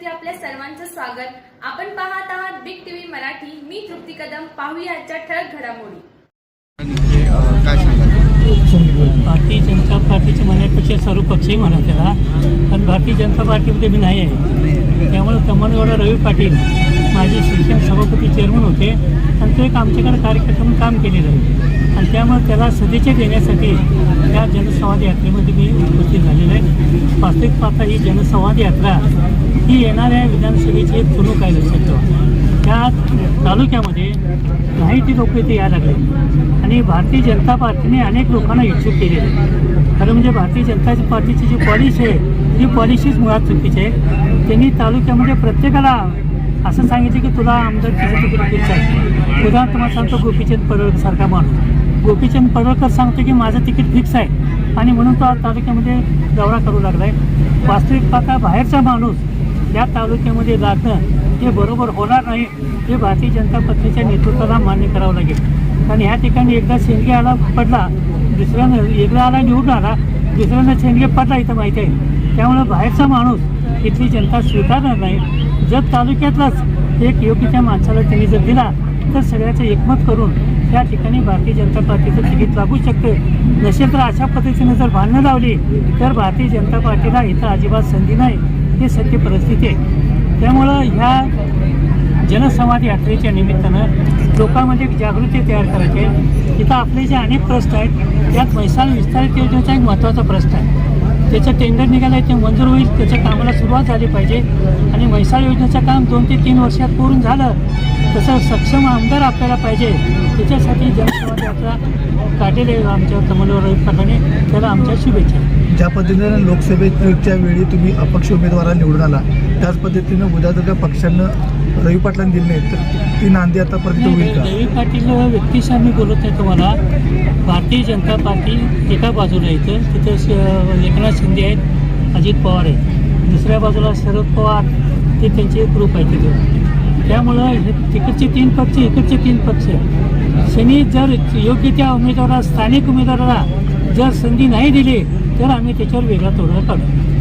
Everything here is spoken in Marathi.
मध्ये आपल्या सर्वांचं स्वागत. आपण पाहत आहात बिग टीव्ही मराठी. मी तृप्ती कदम. पाहूया आजच्या ठळक घडामोडी. भारतीय जनता पार्टीचे म्हणण्यापेक्षा सर्व पक्षही म्हणा त्याला पण भारतीय जनता पार्टीमध्ये मी नाही आहे. त्यामुळे कमलगौडा रवी पाटील माझे शिक्षण सभापती चेअरमन होते आणि तो एक आमच्याकडे कार्यक्रम काम केलेलं आहे. आणि त्यामुळे त्याला सदिच्छा देण्यासाठी या जनसंवाद यात्रेमध्ये मी उपस्थित झालेलो आहे. वास्तविक पाहता ही जनसंवाद यात्रा ही येणाऱ्या विधानसभेची एक चुणूक आहे लक्षात ठेवा. त्या तालुक्यामध्ये काही ती लोक इथे यायला लागले आणि भारतीय जनता पार्टीने अनेक लोकांना इच्छुक केलेले आहे. खरं म्हणजे भारतीय जनता पार्टीची जी पॉलिसी आहे ती पॉलिसीच मुळात चुकीची आहे. त्यांनी तालुक्यामध्ये प्रत्येकाला असं सांगितलं की तुला आमदार तिचं तिकीट आहे उदाहरण तुम्हाला सांगतो गोपीचंद पडळकर सारखा माणूस. गोपीचंद पडळकर सांगतो की माझं तिकीट फिक्स आहे. आणि म्हणून तो आज तालुक्यामध्ये दौरा करू लागला आहे वास्तविक पाहता बाहेरचा माणूस या तालुक्यामध्ये जातं हे बरोबर होणार नाही हे भारतीय जनता पक्षाच्या नेतृत्वाला मान्य करावं लागेल. कारण ह्या ठिकाणी एकदा शेंडगे आला पडला दुसऱ्यानं एकदा आला निवडून आला दुसऱ्यानं शेंडगे पडला इथं माहिती आहे. त्यामुळं बाहेरचा माणूस इथली जनता स्वीकारणार नाही. जर तालुक्यातलाच एक योग्यच्या माणसाला त्यांनी जर दिला तर सगळ्याचं एकमत करून त्या ठिकाणी भारतीय जनता पार्टीचं तिकीट लागू शकतं. नसेल तर अशा पद्धतीने जर भांडणं लावली तर भारतीय जनता पार्टीला इथं अजिबात संधी नाही. हे सत्य परिस्थिती आहे. त्यामुळं ह्या जनसंवाद यात्रेच्या निमित्तानं लोकांमध्ये एक जागृती तयार करायची आहे. इथं आपले जे अनेक प्रश्न आहेत त्यात म्हैसाळ विस्तारित योजनेचा एक महत्त्वाचा प्रश्न आहे. त्याचं टेंडर निघालं आहे ते मंजूर होईल त्याच्या कामाला सुरुवात झाली पाहिजे. आणि म्हैसाळ योजनेचं काम दोन ते तीन वर्षात पूर्ण झालं तसं सक्षम आमदार आपल्याला पाहिजे. त्याच्यासाठी जनसंवाद यात्रा काढलेली आहे आमच्या कमलवर पाटलाने त्याला आमच्या शुभेच्छा. ज्या पद्धतीनं लोकसभेच्या वेळी तुम्ही अपक्ष उमेदवाराला निवडून आला त्याच पद्धतीनं उद्या जर का पक्षानं रवी पाटलांना दिली नाही तर ती नांदी आतापर्यंत होईल का? रवी पाटील व्यक्तिशः मी बोलत नाही तुम्हाला. भारतीय जनता पार्टी एका बाजूला येतं तिथं एकनाथ शिंदे आहेत अजित पवार आहेत. दुसऱ्या बाजूला शरद पवार ते त्यांचे एक ग्रुप आहे तिथं. त्यामुळं हे तिकडचे तीन पक्ष इकडचे तीन पक्ष. शनी जर योग्य त्या उमेदवाराला स्थानिक उमेदवाराला जर संधी नाही दिली तर आम्ही त्याच्यावर वेगळा तोडगा काढू.